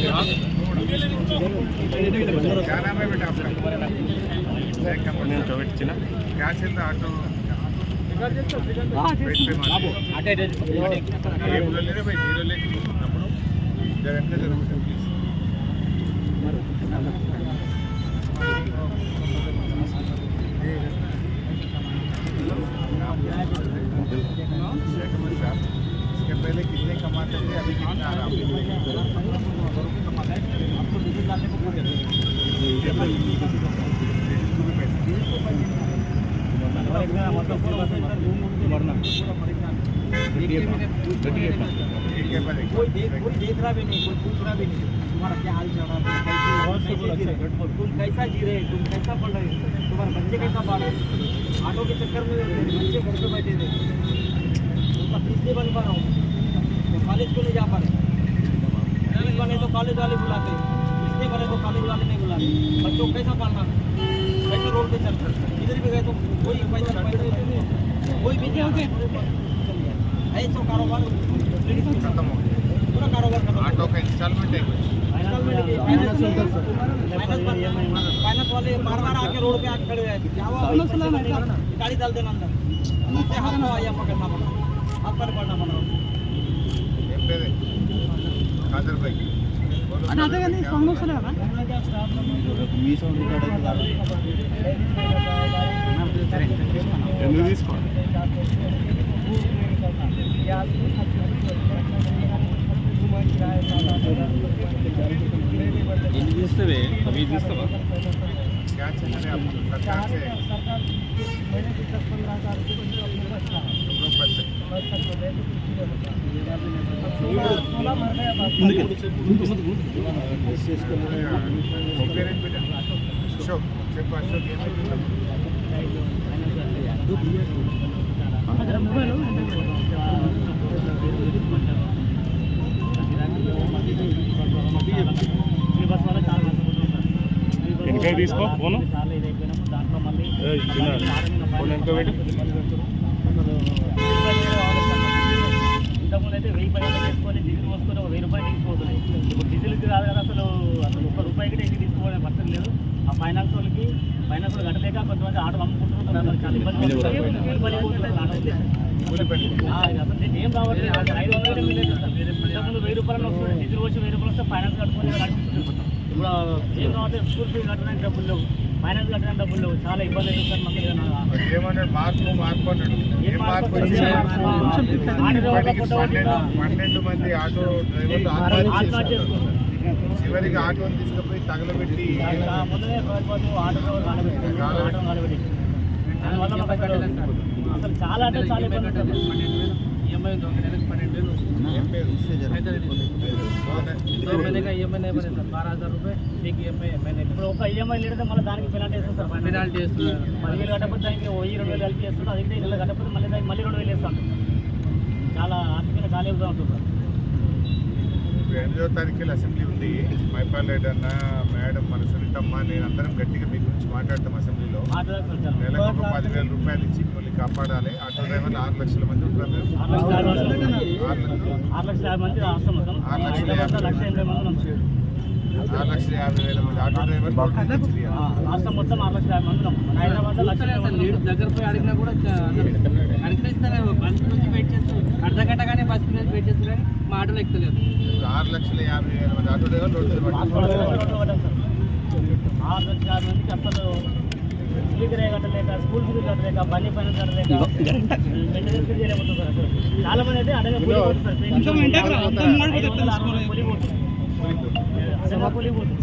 क्या नाम है पहले कितने कमाते थे अभी कितना आ रहा है। कोई कोई देख रहा भी नहीं कोई पूछ रहा भी नहीं तुम्हारा क्या हाल चल रहा है तुम कैसे जी रहे? तुम कैसा पढ़ रहे तुम्हारे बच्चे कैसा पढ़ रहे? ऑटो के चक्कर में बच्चे घर पे बैठे थे उनका बन पा रहा हूँ कॉलेज क्यों नहीं जा पा रहे बने तो कॉलेज वाले बुलाते फ़ीस नहीं बने तो कॉलेज वाले नहीं बुलाते बच्चों को कैसा पालना रोड पे चल इधर भी गए तो कोई पैसा कोई भी नहीं ऐसा तो कारोबार तो खत्म हो गया। पूरा कारोबार खत्म ऑटो का इंस्टॉलमेंट है वाले बार बार आके रोड पे खड़े हैं। गाड़ी डाल देना भाई। दिसतवे अभी दिसतवा क्या चल रहा है आप सरकार से सरकार महीने की दस पंद्रह हज़ार रुपये बच्चा हम लोग बच्चे అశోక్ చెప్పు అశోక్ వెనక తీసుకో ఫోన్ చిన్న ఫోన్ వెనక పెట్టి ఇంతకుముందు అయితే వెయ్యి తీసుకొని డీజిల్ పోసుకొని ఒక వెయ్యి రూపాయలు తీసుకుపోతుంది ఇప్పుడు డీజిల్కి రాదు కదా అసలు అసలు ఒక్క రూపాయి కూడా ఎన్ని తీసుకోవడం పరిస్థితి లేదు. ఆ ఫైనాన్స్ వాళ్ళకి ఫైనాన్స్ వాళ్ళు కట్టలేక కొంతమంది ఆటోలు అమ్ముకుంటున్నారు చాలా ఇబ్బంది అసలు నేను ఏం రావట్లేదు. ఐదు వందలు. ఇంతకుముందు వెయ్యి రూపాయలు వస్తుంది డీజిల్ వచ్చి వెయ్యి రూపాయలు వస్తే ఫైనాన్స్ కట్టుకొని నడిపిస్తుంది ఇప్పుడు ఏం రావట్లేదు స్కూల్ ఫీజు కట్టడానికి డబ్బులు లేవు. ఫైనాన్స్ డబ్బులు చాలా ఇబ్బంది అవుతుంది సార్ మాకు ఏదైనా ఏమన్నాడు మార్పు మార్పు అన్నాడు ఏం మార్పు వచ్చింది ఇప్పటికి పన్నెండు పన్నెండు మంది ఆటో డ్రైవర్లు ఆత్మహత్య ఆత్మహత్య చేసుకున్నారు. చివరికి ఆటోని తీసుకుపోయి తగలబెట్టి దానివల్ల అసలు చాలా అంటే చాలా ఇబ్బంది. ఈఎంఐ ఉంది, ఒక నెలకు పన్నెండు వేలు వస్తుంది. ఏం పేరు అయితే तो मैंने का ఈఎంఐ नहीं बने सर बारह हजार रुपये एक ఈఎంఐ मैंने ఇప్పుడు ఒక ఈఎంఐ లేదంటే మళ్ళీ దానికి పెనాల్టీ వేస్తుంది సార్ పెనాల్టీ వేస్తున్నారు పదివేలు కట్టకపోతే దానికి వెయ్యి రెండు వేలు కలిపి వేస్తుంది అది నెల కట్టకపోతే మళ్ళీ దానికి మళ్ళీ రెండు వేలు వేస్తాం చాలా ఆర్థికంగా చాలా ఇబ్బంది ఉంటుంది సార్ ఇప్పుడు ఎనిమిదో తారీఖు అసెంబ్లీ ఉంది. మైపాల్ అన్న మేడం మన సునీతమ్మ నేను అందరం గట్టిగా మీ గురించి మాట్లాడతాం అసెంబ్లీలో. నెలకు ఒక పదివేల రూపాయలు ఇచ్చి మిమ్మల్ని కాపాడాలి. ఆటో డ్రైవర్లు ఆరు లక్షల మంది ఉంటారు. ఆరు లక్షల ఆరు లక్షలు ఆరు లక్షల యాభై రాష్ట్రం మొత్తం ఆరు లక్షల యాభై మంది వేల ఆటో డ్రైవర్ రాష్ట్రం మొత్తం ఆరు లక్షల యాభై ఉన్నాం. దగ్గర పోయి అడిగినా కూడా అడిగిస్తారు బస్ నుంచి వెయిట్ చేస్తారు అర్ధ గంట కానీ బస్ నుంచి వెయిట్ చేస్తారు కానీ మా ఆటోలో ఎక్కుతలేదు. ఆరు లక్షల యాభై వేల మంది ఆటో డ్రైవర్ రోడ్డు మీద పడ్డారు. ఆరు లక్షల యాభై మందికి అసలు కట్టలేక స్కూల్ ఫీజు కట్టలేక బండి పైన కట్టలేక చాలా మంది అయితే అడగ కూలి పోతుంది.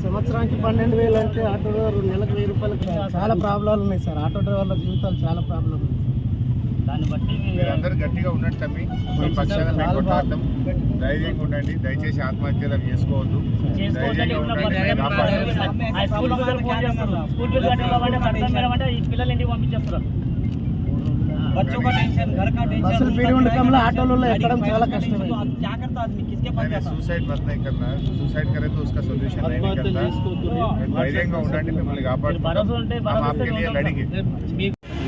సంవత్సరానికి పన్నెండు వేలు అంటే ఆటో డ్రైవర్ నెలకు వెయ్యి రూపాయలకు చాలా ప్రాబ్లాలు ఉన్నాయి సార్. ఆటో డ్రైవర్ల జీవితాలు చాలా ప్రాబ్లం ఉంది దాన్ని బట్టి మీరందరూ గట్టిగా ఉండండి తమ్మి. మీ పక్షాన మేము కొట్లాడతాం ధైర్యంగా ఉండండి. దయచేసి ఆత్మహత్యలు అవి చేసుకోవద్దు. ధైర్యంగా ఉండండి. పిల్లలు ఇంటికి పంపించేస్తారు. बच्चों का टेंशन घर का टेंशन బస్సులు ఫ్రీ ఉండటంలో ఆటోలలో ఎక్కడం చాలా కష్టమే क्या करता आदमी किसके पास मैंने जाता सुसाइड मत नहीं करना सुसाइड करे तो उसका सोल्यूशन नहीं निकलता మీరు ధైర్యంగా ఉండండి మిమ్మల్ని మీరు భరోసా ఉంటే కాపాడుకుంటాం हम భరోసా आपके लिए ఉంటాం. लड़ेंगे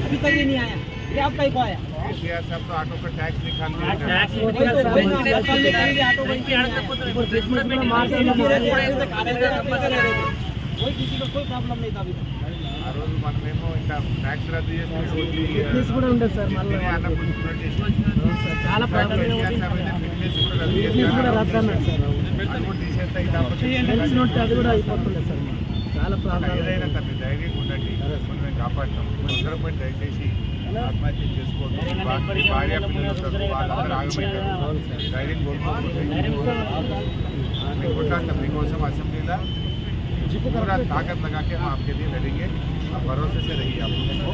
अभी तक ये नहीं आया ये अब कहीं को आया केसीआर साहब तो ऑटो का टैक्स निकाल दिया ట్యాక్స్ ఇప్పుడు క్రిస్మస్ కూడా మార్కెట్లో कोई किसी को कोई प्रॉब्लम नहीं था अभी तक ఆ రోజు మనమేమో ఇంకా ట్యాక్స్ రద్దు చేసి ఓన్లీ ఫిట్నెస్ కూడా ఉండదు సార్ చాలా ఏదైనా తన ధైర్యం ఉండండి. మనం మేము కాపాడతాం. అందరం పోయి దయచేసి ఆత్మహత్య మీ భార్య పిల్లలు వాళ్ళందరూ ఆగమవుతారు ధైర్యం కొట్లాడతాం మీకోసం అసెంబ్లీలో. पूरा ताकत लगा के हम आपके लिए लड़ेंगे। आप भरोसे से रहिए आप